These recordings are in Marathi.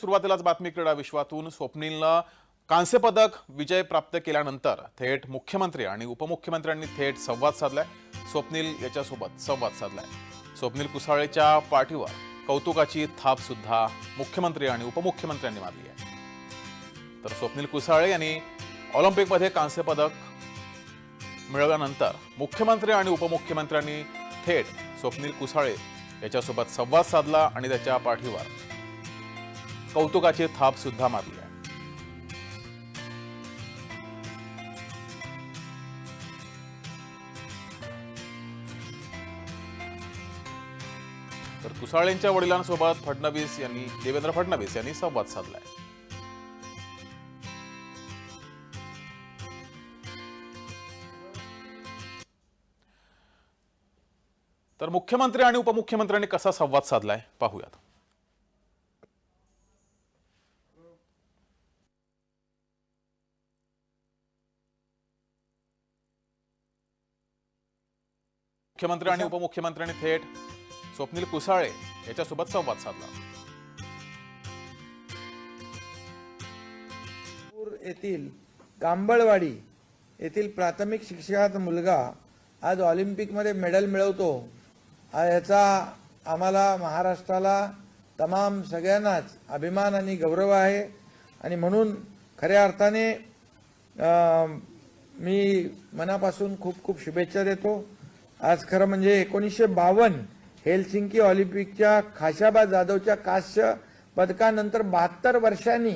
सुरुवातीलाच बातमी क्रीडा विश्वातून स्वप्नीलनं कांस्य पदक विजय प्राप्त केल्यानंतर थेट मुख्यमंत्री आणि उपमुख्यमंत्र्यांनी थेट संवाद साधलाय. स्वप्नील याच्यासोबत संवाद साधलाय. स्वप्नील कुसाळेच्या पाठीवर कौतुकाची थाप सुद्धा मुख्यमंत्री आणि उपमुख्यमंत्र्यांनी मारली आहे. तर स्वप्नील कुसाळे यांनी ऑलिम्पिकमध्ये कांस्य पदक मिळवल्यानंतर मुख्यमंत्री आणि उपमुख्यमंत्र्यांनी थेट स्वप्नील कुसाळे याच्यासोबत संवाद साधला आणि त्याच्या पाठीवर कौतुकाची थाप सुद्धा मारली आहे. तर कुसाळेंच्या वडिलांसोबत फडणवीस यांनी देवेंद्र फडणवीस यांनी संवाद साधलाय. तर मुख्यमंत्री आणि उपमुख्यमंत्र्यांनी कसा संवाद साधलाय? पाहूयात. मुख्यमंत्री आणि उपमुख्यमंत्र्यांनी थेट स्वप्नील कुसाळे याच्यासोबत संवाद साधला. येथील कांबळवाडी येथील प्राथमिक शिक्षकाचा मुलगा आज ऑलिम्पिकमध्ये मेडल मिळवतो. याचा आम्हाला महाराष्ट्राला तमाम सगळ्यांनाच अभिमान आणि गौरव आहे. आणि म्हणून खऱ्या अर्थाने मी मनापासून खूप खूप शुभेच्छा देतो. आज खरं म्हणजे एकोणीसशे बावन्न हेलसिंकी ऑलिम्पिकच्या खाशाबा जाधवच्या कांस्य पदकानंतर बहात्तर वर्षांनी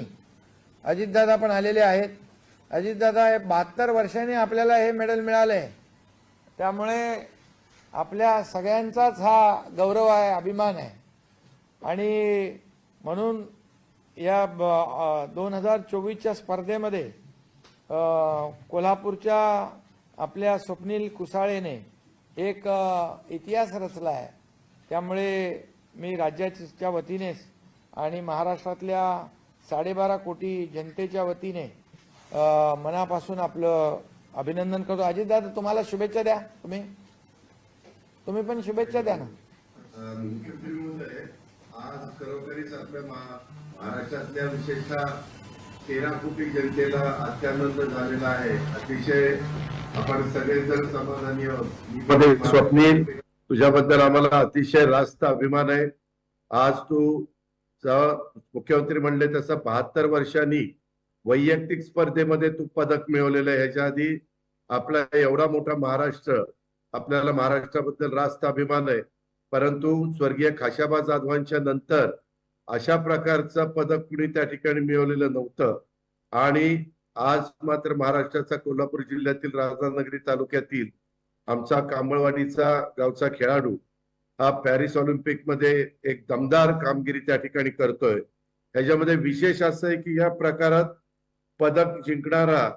अजितदादा पण आलेले आहेत. अजितदादा हे बहात्तर वर्षांनी आपल्याला हे मेडल मिळालं आहे त्यामुळे आपल्या सगळ्यांचाच हा गौरव आहे अभिमान आहे. आणि म्हणून या दोन हजार चोवीसच्या स्पर्धेमध्ये कोल्हापूरच्या आपल्या स्वप्नील कुसाळेने एक इतिहास रचला आहे. त्यामुळे मी राज्याच्या वतीनेच आणि महाराष्ट्रातल्या साडेबारा कोटी जनतेच्या वतीने मनापासून आपलं अभिनंदन करतो. अजितदादा तुम्हाला शुभेच्छा द्या तुम्ही. तुम्ही पण शुभेच्छा द्या ना. आज खरोखरीच आपल्या महाराष्ट्रातल्या विशेषतः तेरा कोटी जनतेला अत्यानंद झालेला आहे. अतिशय आपण सगळेजण समाधानी आहोत स्वप्नील तुझ्याबद्दल आम्हाला अतिशय रास्त अभिमान आहे. आज तू मुख्यमंत्री म्हणले तसं बहात्तर वर्षांनी वैयक्तिक स्पर्धेमध्ये तू पदक मिळवलेलं आहे. ह्याच्या आधी आपला एवढा मोठा महाराष्ट्र आपल्याला महाराष्ट्राबद्दल रास्त अभिमान आहे. परंतु स्वर्गीय खाशाबा जाधवांच्या नंतर अशा प्रकारचं पदक कुणी त्या ठिकाणी मिळवलेलं नव्हतं. आणि आज मात्र महाराष्ट्राचा कोल्हापूर जिल्ह्यातील राधानगरी तालुक्यातील आमचा कांबळवाडीचा गावचा खेळाडू हा पॅरिस ऑलिम्पिकमध्ये एक दमदार कामगिरी त्या ठिकाणी करतोय. ह्याच्यामध्ये विशेष असं आहे की या प्रकारात पदक जिंकणारा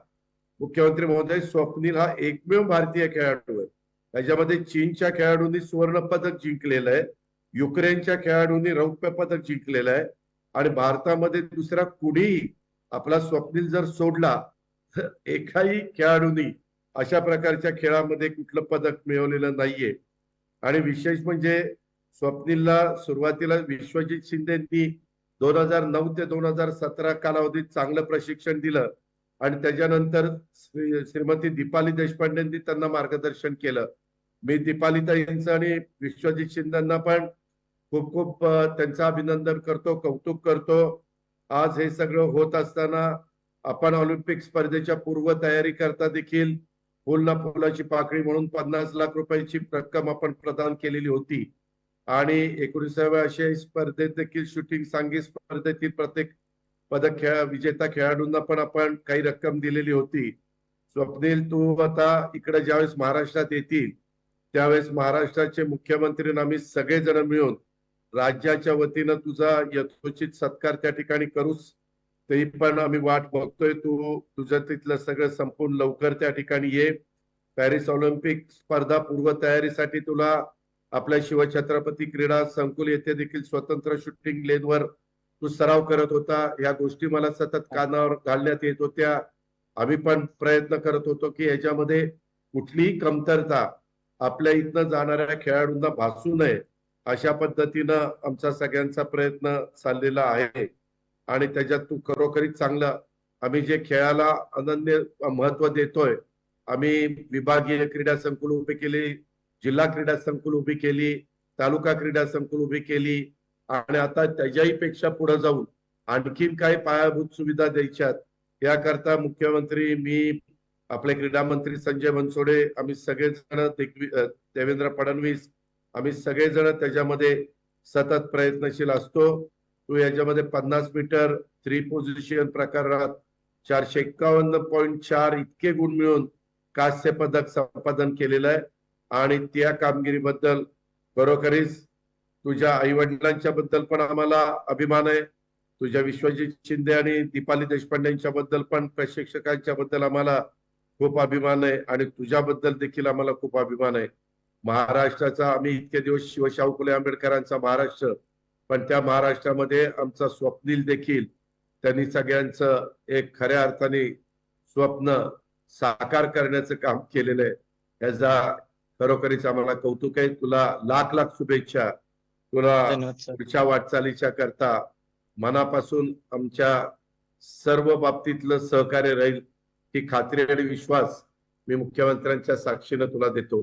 मुख्यमंत्री महोदय स्वप्नील हा एकमेव भारतीय खेळाडू आहे. त्याच्यामध्ये चीनच्या खेळाडूंनी सुवर्ण पदक जिंकलेलं आहे. युक्रेनच्या खेळाडूंनी रौप्य पदक जिंकलेलं आहे. आणि भारतामध्ये दुसरा कुणीही आपला स्वप्नील जर सोडला तर एकाही खेळाडूंनी अशा प्रकारच्या खेळामध्ये कुठलं पदक मिळवलेलं नाहीये. आणि विशेष म्हणजे स्वप्नीलला सुरुवातीला विश्वजित शिंदेंनी दोन हजार नऊ ते दोन हजार सतरा कालावधीत चांगलं प्रशिक्षण दिलं. आणि त्याच्यानंतर श्रीमती दीपाली देशपांडेंनी त्यांना मार्गदर्शन केलं. मी दीपालीताईंचं आणि विश्वजित शिंदेना पण खूप खूप त्यांचं अभिनंदन करतो कौतुक करतो. आज हे सगळं होत असताना आपण ऑलिम्पिक स्पर्धेच्या पूर्व तयारी करता देखील फुल ना फुलाची पाकळी म्हणून पन्नास लाख रुपयाची रक्कम आपण प्रदान केलेली होती. आणि एकोणीसाव्या आशियाई स्पर्धेत देखील शूटिंग सांगी स्पर्धेतील प्रत्येक पदक खेळ विजेता खेळाडूंना पण आपण काही रक्कम दिलेली होती. स्वप्नील तू आता इकडे ज्यावेळेस महाराष्ट्रात येतील त्यावेळेस महाराष्ट्राचे मुख्यमंत्री आम्ही सगळेजण मिळून राज्याच्या वतीनं तुझा यथोचित सत्कार त्या ठिकाणी करूच ते पण आम्ही वाट बघतोय तू तुझं तिथलं सगळं संपूर्ण लवकर त्या ठिकाणी ये. पॅरिस ऑलिम्पिक स्पर्धा पूर्व तयारीसाठी तुला आपल्या शिवछत्रपती क्रीडा संकुल येथे देखील स्वतंत्र शूटिंग लेनवर तू सराव करत होता. या गोष्टी मला सतत कानावर घालण्यात येत होत्या. आम्ही पण प्रयत्न करत होतो की याच्यामध्ये कुठलीही कमतरता आपल्या इथनं जाणाऱ्या खेळाडूंना भासू नये. अशा पद्धतीनं आमचा सगळ्यांचा प्रयत्न चाललेला आहे. आणि त्याच्यात तू खरोखरीच चांगलं आम्ही जे खेळाला अनन्य महत्त्व देतोय आम्ही विभागीय क्रीडा संकुल उभी केली जिल्हा क्रीडा संकुल उभी केली तालुका क्रीडा संकुल उभी केली आणि आता त्याच्याही पेक्षा पुढे जाऊन आणखीन काही पायाभूत सुविधा द्यायच्यात. याकरता मुख्यमंत्री मी आपले क्रीडा मंत्री संजय बनसोडे आम्ही सगळेजण देवेंद्र फडणवीस आम्ही सगळेजण त्याच्यामध्ये सतत प्रयत्नशील असतो. तू याच्यामध्ये पन्नास मीटर थ्री पोझिशन प्रकारात चारशे एक्कावन्न पॉईंट चार इतके गुण मिळून कांस्य पदक संपादन केलेलं आहे. आणि त्या कामगिरीबद्दल खरोखरीच तुझ्या आई वडिलांच्या बद्दल पण आम्हाला अभिमान आहे. तुझ्या विश्वजित शिंदे आणि दीपाली देशपांडेंच्या बद्दल पण प्रशिक्षकांच्या बद्दल आम्हाला खूप अभिमान आहे. आणि तुझ्याबद्दल देखील आम्हाला खूप अभिमान आहे. महाराष्ट्राचा आम्ही इतके दिवस शिवशाहू फुले आंबेडकरांचा महाराष्ट्र पण त्या महाराष्ट्रामध्ये आमचा स्वप्नील देखील त्यांनी सगळ्यांचं एक खऱ्या अर्थाने स्वप्न साकार करण्याचं काम केलेलं आहे. याचा खरोखरीच आम्हाला कौतुक आहे. तुला लाख लाख शुभेच्छा. तुला पुढच्या वाटचालीच्या करता मनापासून आमच्या सर्व बाबतीतलं सहकार्य राहील ही खात्री आणि विश्वास मी मुख्यमंत्र्यांच्या साक्षीनं तुला देतो.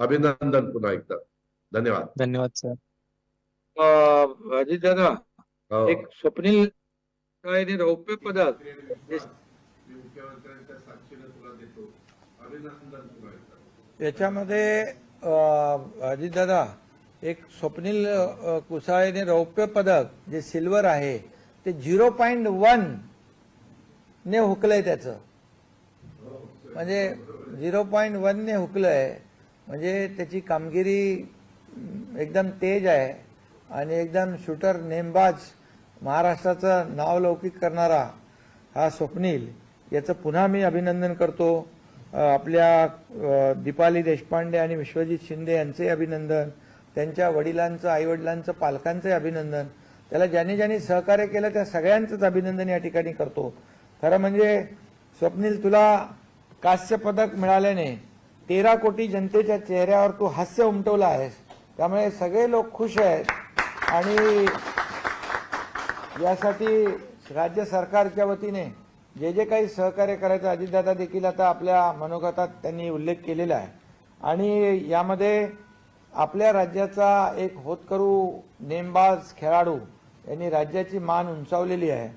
अभिनंदन पुन्हा एकदा. धन्यवाद. धन्यवाद सर. अजित दादा हो. एक स्वप्नील काळेने रौप्य पदक. मी मुख्यमंत्र्यांच्या साक्षीनं तुला देतो. अभिनंदन पुन्हा एकदा. याच्यामध्ये अजित दादा एक स्वप्नील अ, कुसाळेने रौप्य पदक जे सिल्वर आहे ते झिरो पॉईंट वन ने हुकलंय त्याचं. म्हणजे झिरो पॉईंट वन ने हुकलंय. म्हणजे त्याची कामगिरी एकदम तेज आहे आणि एकदम शूटर नेमबाज महाराष्ट्राचं नाव लौकिक करणारा हा स्वप्नील याचं पुन्हा मी अभिनंदन करतो. आपल्या दीपाली देशपांडे आणि विश्वजित शिंदे यांचे अभिनंदन त्यांच्या वडिलांचं आईवडिलांचं पालकांचंही अभिनंदन. त्याला ज्यांनी ज्यांनी सहकार्य केलं त्या सगळ्यांचंच अभिनंदन या ठिकाणी करतो. खरं म्हणजे स्वप्नील तुला कांस्य पदक मिळाल्याने तेरा कोटी जनतेच्या चेहऱ्यावर तू हास्य उमटवलं आहेस त्यामुळे सगळे लोक खुश आहेत. आणि यासाठी राज्य सरकारच्या वतीने जे जे काही सहकार्य करायचं अजितदादा देखील आता आपल्या मनोगतात त्यांनी उल्लेख केलेला आहे. आणि यामध्ये आपल्या राज्याचा एक होतकरू नेमबाज खेळाडू यांनी राज्याची मान उंचावलेली आहे.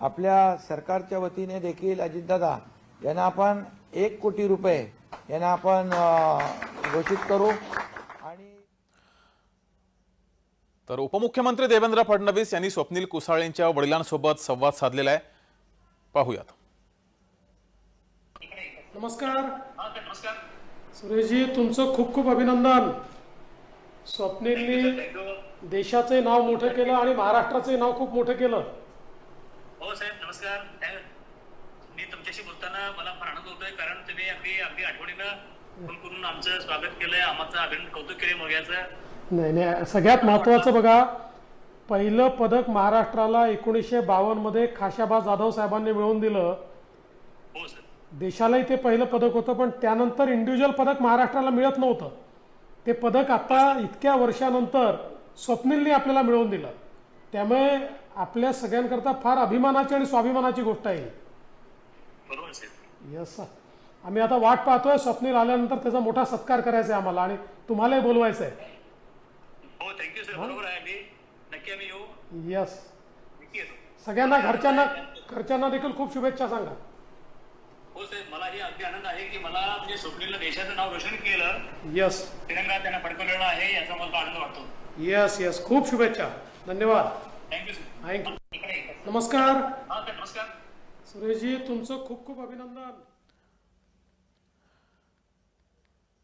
आपल्या सरकारच्या वतीने देखील अजितदादा यांना आपण एक कोटी रुपये यांना आपण घोषित करू. आणि तर उपमुख्यमंत्री देवेंद्र फडणवीस यांनी स्वप्नील कुसाळेंच्या वडिलांसोबत संवाद साधलेला आहे. पाहूयात. नमस्कार. सुरेशजी तुमचं खूप खूप अभिनंदन. स्वप्नीलनी देशाचे नाव मोठं केलं आणि महाराष्ट्राचे नाव खूप मोठं केलं. हो साहेब नमस्कार. मी तुमच्याशी बोलताना मला होतोय कारण तुम्ही अगदी अगदी आठवणीनं फोन करून आमचं स्वागत केलंय आमचं अभिनंदन कौतुक केले मुलग्याचं. नाही नाही सगळ्यात महत्त्वाचं बघा पहिलं पदक महाराष्ट्राला एकोणीसशे बावन्नमध्ये खाशाबा जाधव साहेबांनी मिळवून दिलं. हो सर. देशालाही ते पहिलं पदक होतं पण त्यानंतर इंडिव्हिज्युअल पदक महाराष्ट्राला मिळत नव्हतं. ते पदक आता इतक्या वर्षानंतर स्वप्नीलनी आपल्याला मिळवून दिलं. त्यामुळे आपल्या सगळ्यांकरता फार अभिमानाची आणि स्वाभिमानाची गोष्ट आहे यस आम्ही आता वाट पाहतोय स्वप्नील आल्यानंतर त्याचा मोठा सत्कार करायचा आहे आम्हाला आणि तुम्हालाही बोलवायचं आहे हो थँक्यू सर बरोबर आहे. मी नक्की आम्ही येऊ. यस नक्की येतो. सगळ्यांना घरच्यांना घरच्यांना देखील खूप शुभेच्छा सांगा. हो साहेब मला ही अगदी आनंद आहे की मला म्हणजे स्वप्नीलनं देशाचं नाव रोशन केलं. यस तिरंगा त्यांना फडकवलेला आहे याचा मला आनंद वाटतो. यस यस खूप शुभेच्छा. धन्यवाद. Thank you sir thank you. नमस्कार. हा सर नमस्कार. सुरेशजी तुमचं खूप खूप अभिनंदन.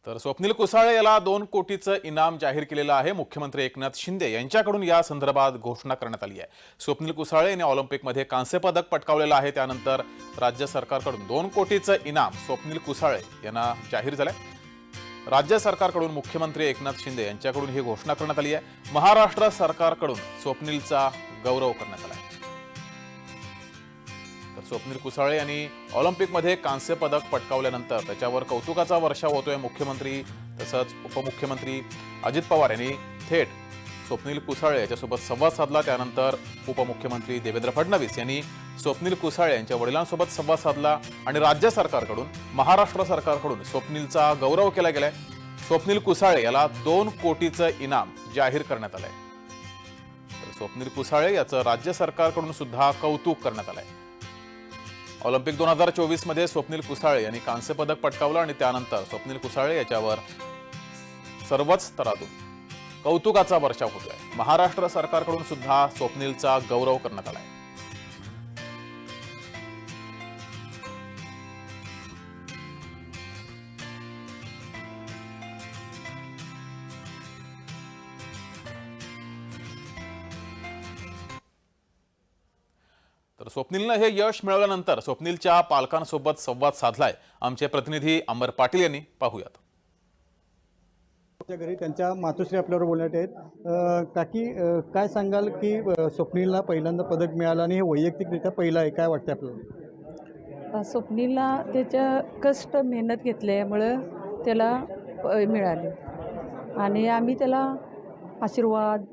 तर स्वप्नील कुसाळे याला दोन कोटीचं इनाम जाहीर केलेलं आहे मुख्यमंत्री एकनाथ शिंदे यांच्याकडून या संदर्भात घोषणा करण्यात आली आहे. स्वप्नील कुसाळे यांनी ऑलिम्पिकमध्ये कांस्य पदक पटकावलेलं आहे. त्यानंतर राज्य सरकारकडून दोन कोटीचं इनाम स्वप्नील कुसाळे यांना जाहीर झालंय. राज्य सरकारकडून मुख्यमंत्री एकनाथ शिंदे यांच्याकडून ही घोषणा करण्यात आली आहे. महाराष्ट्र सरकारकडून स्वप्नीलचा गौरव करण्यात आला आहे. स्वप्नील कुसाळे यांनी ऑलिम्पिकमध्ये कांस्य पदक पटकावल्यानंतर त्याच्यावर कौतुकाचा वर्षाव होतोय मुख्यमंत्री तसंच उपमुख्यमंत्री अजित पवार यांनी थेट स्वप्नील कुसाळे याच्यासोबत संवाद साधला. त्यानंतर उपमुख्यमंत्री देवेंद्र फडणवीस यांनी स्वप्नील कुसाळे यांच्या वडिलांसोबत संवाद साधला आणि राज्य सरकारकडून महाराष्ट्र सरकारकडून स्वप्नीलचा गौरव केला गेलाय. स्वप्नील कुसाळे याला दोन कोटीचं इनाम जाहीर करण्यात आलंय. तर स्वप्नील कुसाळे याचं राज्य सरकारकडून सुद्धा कौतुक करण्यात आलंय. ऑलिम्पिक दोन हजार चोवीसमध्ये स्वप्नील कुसाळे यांनी कांस्य पदक पटकावलं आणि त्यानंतर स्वप्नील कुसाळे याच्यावर सर्वच स्तरातून कौतुकाचा वर्षाव होतोय. महाराष्ट्र सरकारकडून सुद्धा स्वप्नीलचा गौरव करण्यात आलाय. तर स्वप्नीलनं हे यश मिळवल्यानंतर स्वप्नीलच्या पालकांसोबत संवाद साधलाय. आमचे प्रतिनिधी अमर पाटील यांनी पाहूयात. घरी त्यांच्या मातोश्री आपल्यावर बोलण्यात आहेत. काकी काय सांगाल की स्वप्नीलला पहिल्यांदा पदक मिळालं आणि हे वैयक्तिकरित्या पहिलं आहे काय वाटतं आपल्याला? स्वप्नीलला त्याच्या कष्ट मेहनत घेतल्यामुळं त्याला मिळाले. आणि आम्ही त्याला आशीर्वाद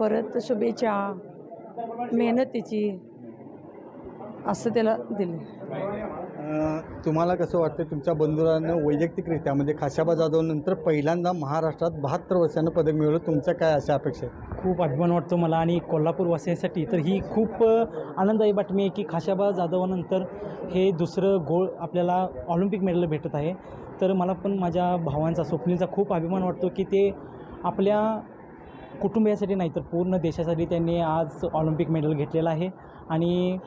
परत शुभेच्छा मेहनतीची असं त्याला दिले. अ, तुम्हाला कसं वाटतं तुमच्या बंधुरानं वैयक्तिकरित्या म्हणजे खाशाबा जाधव नंतर पहिल्यांदा महाराष्ट्रात बहात्तर वर्षानं पदक मिळवलं तुमच्या काय अशा अपेक्षा आहेत? खूप अभिमान वाटतो मला आणि कोल्हापूरवासियांसाठी तर ही खूप आनंददायी बातमी आहे की खाशाबा जाधवानंतर हे दुसरं गोळ आपल्याला ऑलिम्पिक मेडल भेटत आहे. तर मला पण माझ्या भावांचा स्वप्नीलचा खूप अभिमान वाटतो की ते आपल्या कुटुंबियासाठी नाही तर पूर्ण देशासाठी त्यांनी आज ऑलिम्पिक मेडल घेतलेलं आहे. आणि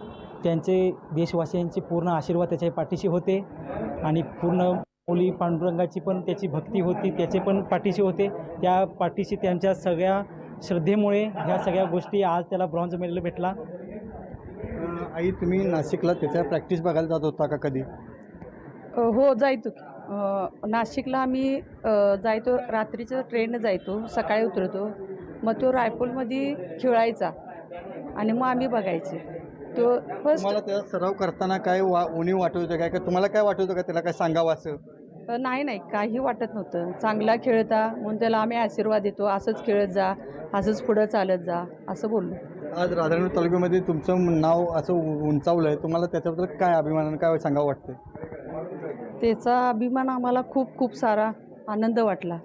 त्यांचे देशवासियांचे पूर्ण आशीर्वाद त्याच्या पाठीशी होते. आणि पूर्ण मुली पांडुरंगाची पण त्याची भक्ती होती त्याचे पण पाठीशी होते. त्या पाठीशी त्यांच्या सगळ्या श्रद्धेमुळे ह्या सगळ्या गोष्टी आज त्याला ब्रॉन्झ मेडल भेटला. आई तुम्ही नाशिकला त्याच्या प्रॅक्टिस बघायला जात होता का कधी? हो जायतो नाशिकला आम्ही जायतो रात्रीचं ट्रेननं जायतो सकाळी उतरतो. मग तो रायपूरमध्ये खेळायचा आणि मग आम्ही बघायचे. तो फर्स्ट तुम्हाला त्याचा सराव करताना काय वा उणीव वाटत होतं काय का तुम्हाला काय वाटत होतं का त्याला? काय सांगावं असं? नाही नाही. काही वाटत नव्हतं. चांगला खेळता म्हणून त्याला आम्ही आशीर्वाद देतो. असंच खेळत जा असंच पुढं चालत जा असं बोललो. आज राधानगरी तालुक्यामध्ये तुमचं नाव असं उ- उंचावलं आहे तुम्हाला त्याच्याबद्दल काय अभिमानानं काय सांगावं वाटतं त्याचा अभिमान आम्हाला खूप खूप सारा आनंद वाटला.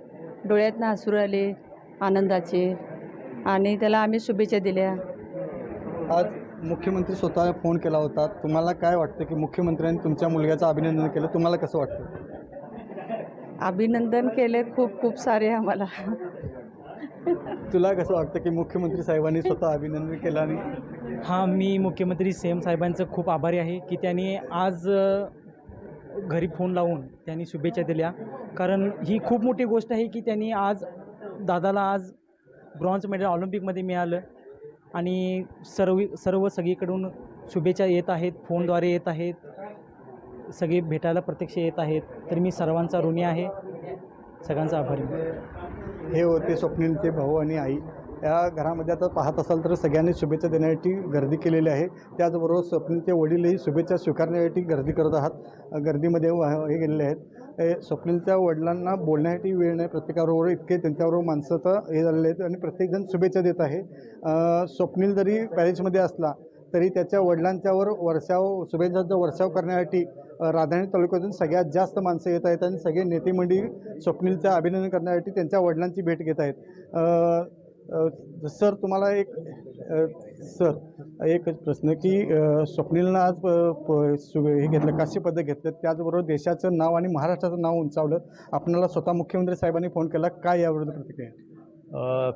डोळ्यातनं हसूर आले आनंदाचे. आणि त्याला आम्ही शुभेच्छा दिल्या. आज मुख्यमंत्री स्वतः फोन केला होता. तुम्हाला काय वाटतं की मुख्यमंत्र्यांनी तुमच्या मुलग्याचं अभिनंदन केलं? तुम्हाला कसं वाटतं? अभिनंदन केले. खूप खूप सारे आम्हाला. तुला कसं वाटतं की मुख्यमंत्री साहेबांनी स्वतः अभिनंदन केलं आणि हां मी मुख्यमंत्री सी साहेबांचं खूप आभारी आहे की त्यांनी आज अ, घरी फोन लावून त्यांनी शुभेच्छा दिल्या. कारण ही खूप मोठी गोष्ट आहे की त्यांनी आज दादाला आज ब्रॉन्झ मेडल ऑलिम्पिकमध्ये मिळालं. आणि सर्व सर्व सगळीकडून शुभेच्छा येत आहेत फोनद्वारे येत आहेत. सगळे भेटायला प्रत्यक्ष येत आहेत. तर मी सर्वांचा ऋणी आहे. सगळ्यांचा आभारी हे होते स्वप्नीलचे भाऊ आणि आई. या घरामध्ये आता पाहत असाल तर सगळ्यांनी शुभेच्छा देण्यासाठी गर्दी केलेली आहे. त्याचबरोबर स्वप्नीलचे वडीलही शुभेच्छा स्वीकारण्यासाठी गर्दी करत आहात. गर्दीमध्ये हे गेलेले आहेत. स्वप्नीलच्या वडिलांना बोलण्यासाठी वेळ नाही. प्रत्येकाबरोबर इतके त्यांच्याबरोबर माणसं तर हे झालेले आहेत आणि प्रत्येकजण शुभेच्छा देत आहे. स्वप्नील जरी पॅरेजमध्ये असला तरी त्याच्या वडिलांच्यावर वर्षाव शुभेच्छांचा वर्षाव करण्यासाठी राधाणी तालुक्यातून सगळ्यात जास्त माणसं येत आहेत आणि सगळे नेते मंडळी स्वप्नीलचं अभिनंदन करण्यासाठी त्यांच्या वडिलांची भेट घेत आहेत. सर तुम्हाला एक सर एक प्रश्न की स्वप्नीलनं आज प- प- सु- हे घेतलं काशी पदक घेतलं त्याचबरोबर देशाचं नाव आणि महाराष्ट्राचं नाव उंचावलं. आपल्याला स्वतः मुख्यमंत्री साहेबांनी फोन केला काय याविरुद्ध प्रतिक्रिया?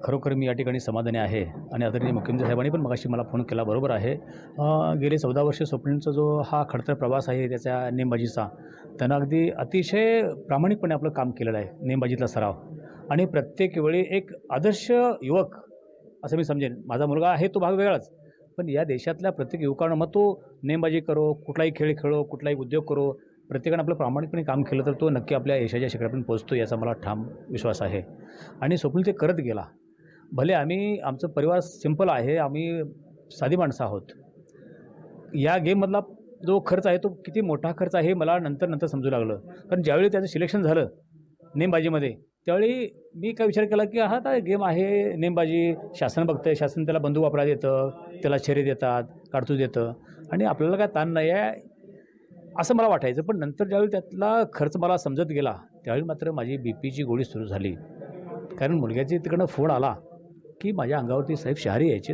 खरोखर मी या ठिकाणी समाधानी आहे आणि आदरणीय मुख्यमंत्री साहेबांनी पण मगाशी मला फोन केला बरोबर आहे. गेले चौदा वर्ष स्वप्नीलचा जो हा खडतर प्रवास आहे त्याच्या नेमबाजीचा त्यानं अगदी अतिशय प्रामाणिकपणे आपलं काम केलेलं आहे नेमबाजीतला सराव. आणि प्रत्येक वेळी एक आदर्श युवक असं मी समजेन. माझा मुलगा आहे तो भाग वेगळाच. पण या देशातल्या प्रत्येक युवकानं मग तो नेमबाजी करो कुठलाही खेळ खेळो कुठलाही उद्योग करो प्रत्येकानं आपलं प्रामाणिकपणे काम केलं तर तो नक्की आपल्या यशाच्या शिखरापर्यंत पोहोचतो याचा मला ठाम विश्वास आहे. आणि स्वप्नील ते करत गेला. भले आम्ही आमचं परिवार सिंपल आहे आम्ही साधी माणसं आहोत. या गेममधला जो खर्च आहे तो किती मोठा खर्च आहे हे मला नंतर नंतर समजू लागलं. कारण ज्यावेळी त्याचं सिलेक्शन झालं नेमबाजीमध्ये. त्यावेळी मी काय विचार केला की हा आता गेम आहे नेमबाजी. शासन बघतंय. शासन त्याला बंदूक वापरायला देतं. त्याला शरीर देतात काढतूस देतं. आणि आपल्याला काय ताण नाही आहे असं मला वाटायचं. पण नंतर ज्यावेळी त्यातला खर्च मला समजत गेला त्यावेळी मात्र माझी बी पीची गोळी सुरू झाली. कारण मुलग्याची तिकडनं फोन आला की माझ्या अंगावरती साहेब शहारी यायचे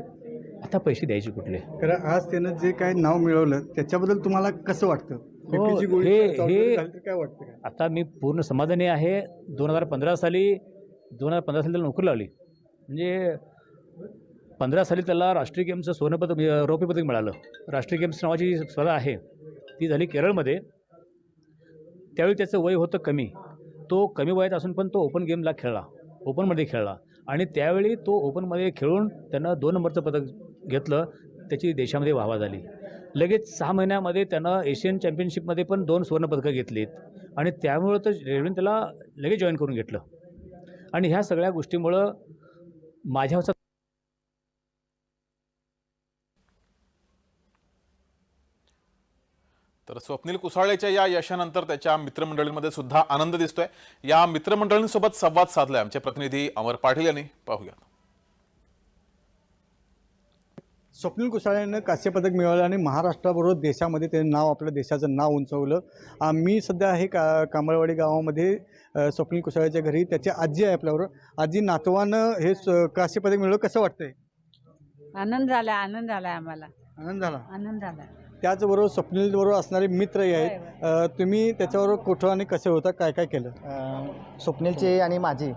आता पैसे द्यायचे कुठले? कारण आज त्यानं जे काय नाव मिळवलं त्याच्याबद्दल तुम्हाला कसं वाटतं? गोळी हे- चालू हे- झाली तर काय वाटतं काय? आता मी पूर्ण समाधानी आहे. दोन हजार पंधरा साली दोन हजार पंधरा साली त्याला नोकरी लावली. म्हणजे पंधरा साली त्याला राष्ट्रीय गेमचं सुवर्णपदक अं, रौप्य पदक मिळालं. राष्ट्रीय गेम्स नावाची जी स्पर्धा आहे ती झाली केरळमध्ये. त्यावेळी त्याचं वय होतं कमी. तो कमी वयात असून पण तो ओपन गेमला खेळला ओपनमध्ये खेळला. आणि त्यावेळी तो ओपनमध्ये खेळून त्यानं दोन नंबरचं पदक घेतलं त्याची देशामध्ये वाहवा झाली. लगेच सहा महिन्यामध्ये त्यानं एशियन चॅम्पियनशिपमध्ये पण दोन सुवर्णपदकं घेतलीत. आणि त्यामुळं तर रेल्वेने त्याला लगेच जॉईन करून घेतलं. आणि ह्या सगळ्या गोष्टीमुळं माझ्या तर स्वप्नील कुसाळेच्या या यशानंतर त्याच्या मित्रमंडळींमध्ये सुद्धा आनंद दिसतोय. या मित्रमंडळींसोबत संवाद साधलाय आमचे प्रतिनिधी अमर पाटील यांनी. पाहूया. स्वप्नील कुसाळेनं कांस्य पदक मिळवलं आणि महाराष्ट्राबरोबर देशामध्ये त्याने नाव आपलं देशाचं नाव उंचवलं. मी सध्या आहे का कांबळवाडी गावामध्ये स्वप्नील कुसाळेच्या घरी. त्याची आजी आहे आपल्याबरोबर आजी नातवानं हे स- कांस्य पदक मिळवलं. कसं वाटतंय? आनंद झाला आनंद झाला आम्हाला. आनंद झाला? आनंद झाला. त्याचबरोबर स्वप्नील बरोबर असणारे मित्रही आहेत. तुम्ही त्याच्याबरोबर कुठं आणि कसे होता? काय काय केलं? स्वप्नीलचे आणि माझे.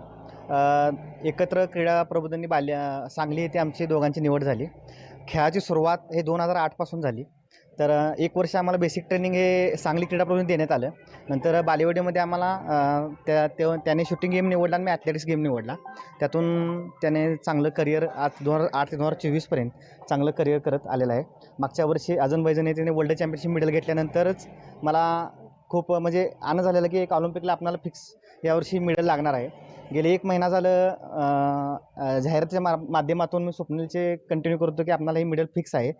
एकत्र क्रीडा प्रबोधिनी बाल्य सांगली येथे आमची दोघांची निवड झाली. खेळाची सुरुवात हे दोन हजार आठपासून झाली. तर एक वर्ष आम्हाला बेसिक ट्रेनिंग हे सांगली क्रीडा देण्यात आलं. नंतर बालेवाडीमध्ये आम्हाला त्या ते त्याने शूटिंग गेम निवडला आणि मी ॲथलेटिक्स गेम निवडला. त्यातून त्याने चांगलं करिअर आज दोन हजार आठ ते दोन हजार चोवीसपर्यंत चांगलं करिअर करत आलेलं आहे. मागच्या वर्षी अजून बैजने त्याने वर्ल्ड चॅम्पियनशिप मेडल घेतल्यानंतरच मला खूप म्हणजे आनंद झालेला की एक ऑलिम्पिकला आपल्याला फिक्स यावर्षी मेडल लागणार आहे. गेले एक महिना झालं जाहिरातीच्या मा माध्यमातून मी स्वप्नीलचे कंटिन्यू करतो की आपल्याला ही मेडल फिक्स आहे.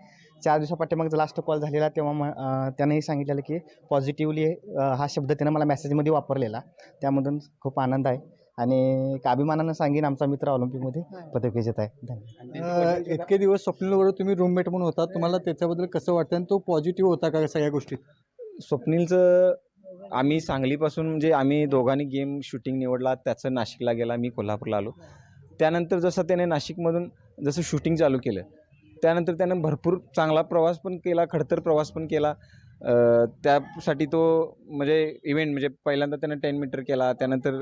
चार दिवसापाठीमागचा लास्ट कॉल झालेला तेव्हा म त्यानेही सांगितलेलं की पॉझिटिव्हली हा शब्द त्यानं मला मेसेजमध्ये वापरलेला. त्यामधून खूप आनंद आहे. आणि एक अभिमानानं सांगेन आमचा मित्र ऑलिम्पिकमध्ये पदक विजेत आहे. धन्यवाद. इतके दिवस स्वप्नीलबरोबर तुम्ही रूममेट म्हणून होता. तुम्हाला त्याच्याबद्दल कसं वाटतं आणि तो पॉझिटिव्ह होता का सगळ्या गोष्टीत? स्वप्नीलचं आम्ही सांगलीपासून म्हणजे आम्ही दोघांनी गेम शूटिंग निवडला त्याचं नाशिकला गेला मी कोल्हापूरला आलो. त्यानंतर जसं त्याने नाशिकमधून जसं शूटिंग चालू केलं त्यानंतर त्यानं भरपूर चांगला प्रवास पण केला खडतर प्रवास पण केला. त्यासाठी तो म्हणजे इव्हेंट म्हणजे पहिल्यांदा त्यानं टेन मीटर केला त्यानंतर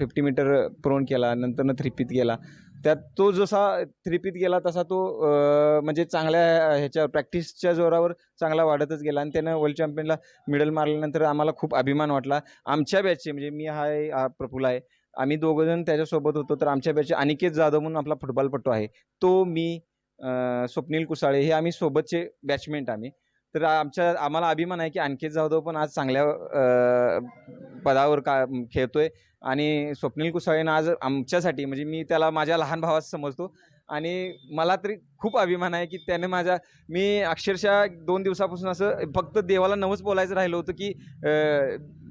फिफ्टी मीटर प्रोन केला नंतरनं थ्रीपीत गेला. त्यात तो जसा थ्रीपीत गेला तसा तो म्हणजे चांगल्या ह्याच्या प्रॅक्टिसच्या जोरावर चांगला वाढतच गेला. आणि त्यानं वर्ल्ड चॅम्पियनला मेडल मारल्यानंतर आम्हाला खूप अभिमान वाटला. आमच्या बॅचचे म्हणजे मी हा आहे हा प्रफुल्ल आहे. आम्ही दोघंजण त्याच्यासोबत होतो. तर आमच्या बॅचचे अनिकेत जाधव म्हणून आपला फुटबॉलपटू आहे. तो मी स्वप्नील कुसाळे हे आम्ही सोबतचे बॅचमेंट आम्ही. तर आमच्या आम्हाला अभिमान आहे की अंकित जाधव पण आज चांगल्या पदावर का खेळतोय. आणि स्वप्नील कुसाळेनं आज आमच्यासाठी म्हणजे मी त्याला माझ्या लहान भावात समजतो. आणि मला तरी खूप अभिमान आहे की त्याने माझ्या मी अक्षरशः दोन दिवसापासून असं फक्त देवाला नवच बोलायचं राहिलं होतं की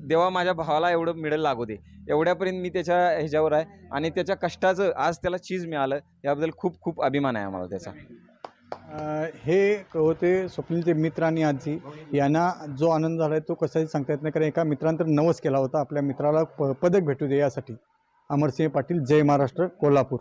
देवा माझ्या भावाला एवढं मिळेल लागू दे. एवढ्यापर्यंत मी त्याच्या ह्याच्यावर आहे. आणि त्याच्या कष्टाचं आज त्याला चीज मिळालं. याबद्दल खूप खूप अभिमान आहे आम्हाला त्याचा. हे होते स्वप्नीलचे मित्र आणि आजी. यांना जो आनंद झाला आहे तो कसाही सांगता येत नाही. कारण एका मित्रांतर नवस केला होता. आपल्या मित्राला प पदक भेटू दे यासाठी. अमरसिंह पाटील जय महाराष्ट्र कोल्हापूर.